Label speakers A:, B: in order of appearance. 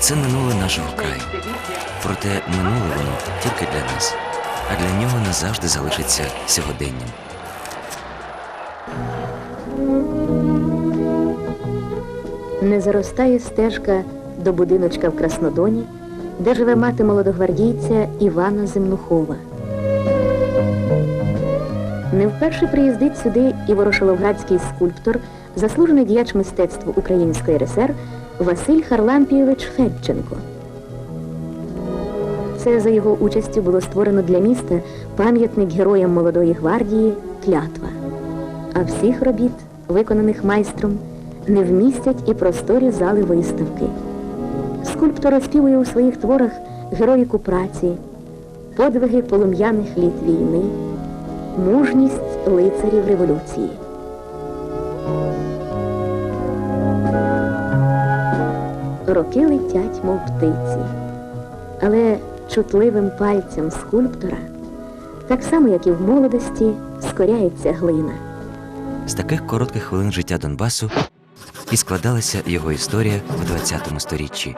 A: Це минуле нашого краю. Проте минуле воно тільки для нас, а для нього назавжди залишиться сьогоденням.
B: Не заростає стежка до будиночка в Краснодоні, де живе мати молодогвардійця Івана Земнухова. Не вперше приїздить сюди і ворошиловградський скульптор, заслужений діяч мистецтва Української РСР Василь Харлампійович Федченко. Це за його участю було створено для міста пам'ятник героям молодої гвардії Клятва. А всіх робіт, виконаних майстром, не вмістять і просторі зали виставки. Скульптор оспівує у своїх творах героїку праці, подвиги полум'яних літ війни, мужність лицарів революції. Роки летять, мов птиці, але чутливим пальцем скульптора, так само як і в молодості, скоряється глина.
A: З таких коротких хвилин життя Донбасу і складалася його історія в ХХ сторіччі.